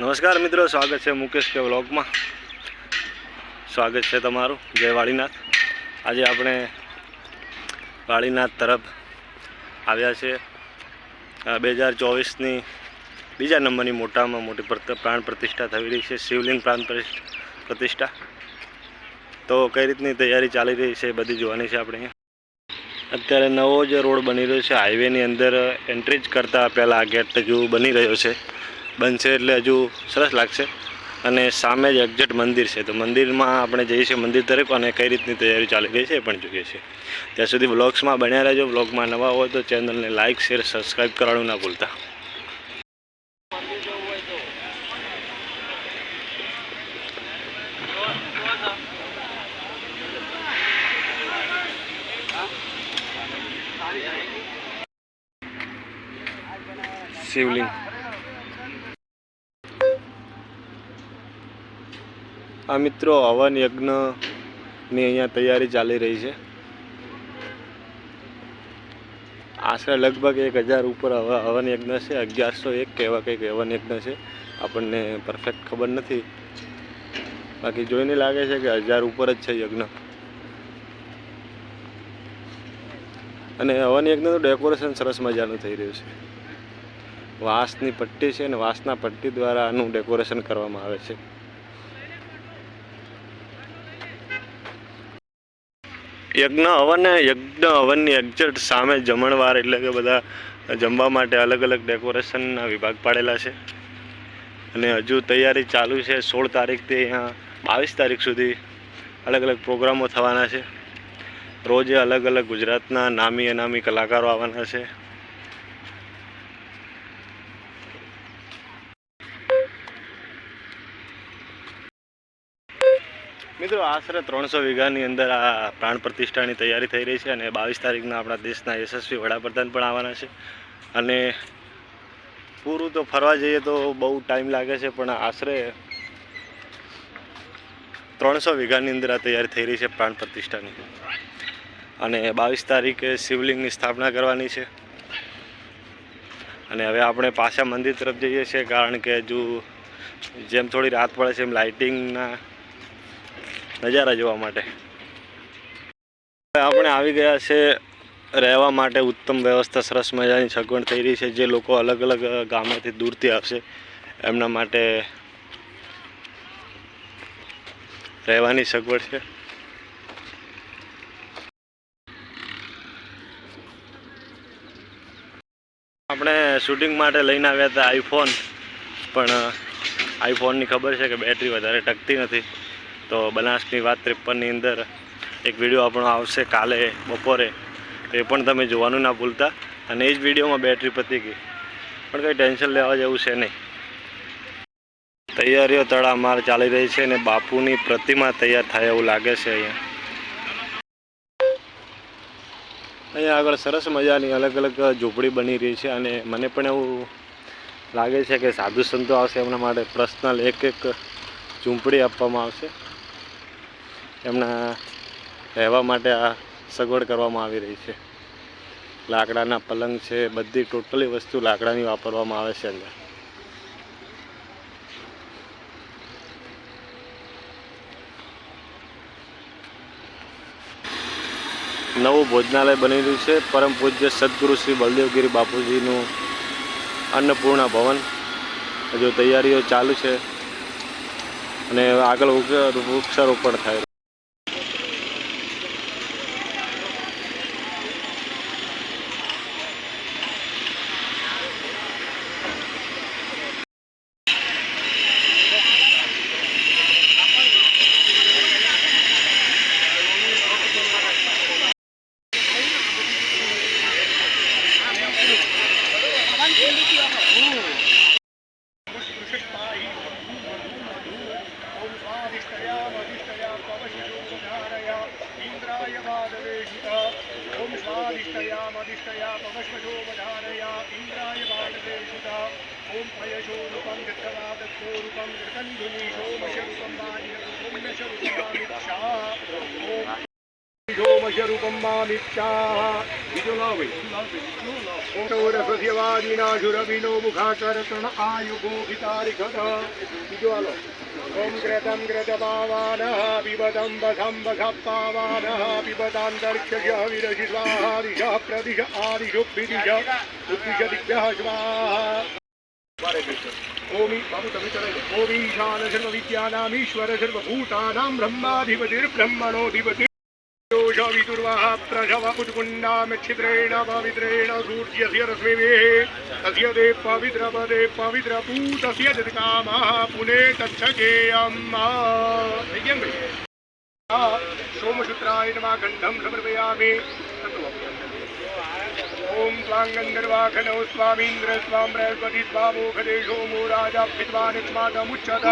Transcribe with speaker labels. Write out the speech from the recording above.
Speaker 1: નમસ્કાર મિત્રો સ્વાગત છે મુકેશ કે વ્લોગમાં સ્વાગત છે તમારું, જય વાળીનાથ। આજે આપણે વાળીનાથ તરફ આવ્યા છે. બે હજાર ચોવીસની બીજા નંબરની મોટામાં મોટી પ્રાણ પ્રતિષ્ઠા થઈ રહી છે, શિવલિંગ પ્રાણ પ્રતિષ્ઠ- પ્રતિષ્ઠા. તો કઈ રીતની તૈયારી ચાલી રહી છે બધી જોવાની છે આપણે અત્યારે નવો જે રોડ બની રહ્યો છે. હાઈવેની અંદર એન્ટ્રી જ કરતાં પહેલાં આ ગેટ હજુ બની રહ્યો છે. બનશે એટલે હજુ સરસ લાગશે. અને સામે જ એક્ઝેટ મંદિર છે. તો મંદિરમાં આપણે જઈએ છીએ મંદિર તરફ અને કઈ રીતની તૈયારી ચાલી રહી છે એ પણ જોઈએ છીએ. ત્યાં સુધી બ્લોગ્સમાં બન્યા રહેજો. વ્લોગમાં નવા હોય તો ચેનલને લાઇક શેર સબસ્ક્રાઈબ કરવાનું ના ભૂલતા. શિવલિંગ. આ મિત્રો હવન યજ્ઞની અહીંયા તૈયારી ચાલી રહી છે. આશરે લગભગ એક હજાર ઉપર હવ- હવન યજ્ઞ છે, અગિયારસો એક કે એવા કંઈક હવન યજ્ઞ છે. આપણને પરફેક્ટ ખબર નથી. બાકી જોઈને લાગે છે કે હજાર ઉપર જ છે યજ્ઞ. અને હવન યજ્ઞનું ડેકોરેશન સરસ મજાનું થઈ રહ્યું છે. વાંસની પટ્ટી છે અને વાંસના પટ્ટી દ્વારા આનું ડેકોરેશન કરવામાં આવે છે. યજ્ઞ હવન યજ્ઞ હવનની એક્ઝેક્ટ સામે જમણવાર એટલે કે બધા જમવા માટે અલગ અલગ ડેકોરેશનના વિભાગ પાડેલા છે. અને હજુ તૈયારી ચાલુ છે સોળ તારીખથી અહીંયા બાવીસ તારીખ સુધી અલગ અલગ પ્રોગ્રામો થવાના છે. રોજે અલગ અલગ ગુજરાતના નામી અનામી કલાકારો આવવાના છે. મિત્રો, આશરે ત્રણસો વીઘાની અંદર આ પ્રાણ પ્રતિષ્ઠાની તૈયારી થઈ રહી છે અને બાવીસ તારીખના આપણા દેશના યશસ્વી વડાપ્રધાન પણ આવવાના છે. અને પૂરું તો ફરવા જઈએ તો બહુ ટાઈમ લાગે છે, પણ આશરે ત્રણસો વીઘાની અંદર આ તૈયારી થઈ રહી છે પ્રાણ પ્રતિષ્ઠાની. અને બાવીસ તારીખે શિવલિંગની સ્થાપના કરવાની છે. અને હવે આપણે પાછા મંદિર તરફ જઈએ છીએ, કારણ કે હજુ જેમ થોડી રાત પડે છે, એમ લાઇટિંગના નજારા જોવા માટે. આપણે આવી ગયા છે રહેવા માટે ઉત્તમ વ્યવસ્થા, સરસ મજાની સગવડ થઈ રહી છે. જે લોકો અલગ અલગ ગામેથી દૂરથી આવશે, એમના માટે રહેવાની સગવડ છે. આપણે શૂટિંગ માટે લઈને આવ્યા હતા આઈફોન, પણ આઈફોનની ખબર છે કે બેટરી વધારે ટકતી નથી. તો બનાસની વાત ત્રેપનની અંદર એક વીડિયો આપણો આવશે કાલે, બપોરે. તો એ પણ તમે જોવાનું ના ભૂલતા. અને એ જ વિડીયોમાં બેટરી પતી ગઈ. પણ કંઈ ટેન્શન લેવા જેવું છે નહીં. તૈયારીઓ તડામાર ચાલી રહી છે અને બાપુની પ્રતિમા તૈયાર થાય એવું લાગે છે અહીંયા. અહીંયા આગળ સરસ મજાની અલગ અલગ ઝૂંપડી બની રહી છે અને મને પણ એવું લાગે છે કે સાધુ સંતો આવશે એમના માટે પર્સનલ એક એક ઝૂંપડી આપવામાં આવશે. એમના રહેવા માટે આ સગવડ કરવામાં આવી રહી છે. લાકડાના પલંગ છે, બધી ટોટલી વસ્તુ લાકડાની વાપરવામાં આવે છે અંદર. નવું ભોજનાલય બનેલું છે. પરમ પૂજ્ય સદગુરુ શ્રી બલદેવગીરી બાપુજીનું અન્નપૂર્ણા ભવન. હજુ તૈયારીઓ ચાલુ છે અને આગળ વૃક્ષારોપણ થાય.
Speaker 2: ઓમ સ્વાદિષ્ટયામધિષ્ટયા પવશ્વશોવધારયા ઇન્દ્રાય વાદવેશિતા ઓમ પયશોરૂપમ દત્તવાદત્તોરૂપમ દત્તંધુની સોમશરૂપમ વાજિરતુમ્યશરૂપમામિક્ષા ઓમ સોમસ્ય રૂપમ મામિચ્છા બીજો લાવ ભાઈ ઓટોરસસ્ય વાદિના શુરવિનો મુખાકર્ષણ આયુગો હિતારિખત બીજો આલો ઓમ ગ્રતમ ગ્રત પાવાનઃ પિબતમ બસમ બસ પાવાનઃ પિબતાંતરિક્ષય સ્વાહા દિશ ઈશ્વર સર્વ ભૂતાનામ બ્રહ્માધિપતિર્બ્રહ્મણોધિપતિ દોષ વિદુર્વાહ પ્રજવ ઉત્કુન્નામ છિદ્રેણ પવિત્રેણ સૂર્યસ્ય રશ્મિભિः તસ્ય દે પવિત્ર પદે પવિત્ર પૂતસ્ય જતકામः પુને તચ્છકેયમ થઈ ગયા ને ભાઈ આ સોમસૂત્રાય નમઃ ગંધમ સમર્પયામિ ઓમ સ્વાં ગંધર્વાખનૌ સ્વામીન્દ્ર સ્વામ બૃહસ્પતિ સ્વામોખદે સોમો રાજા વિદ્વાન સ્માતમુચ્યત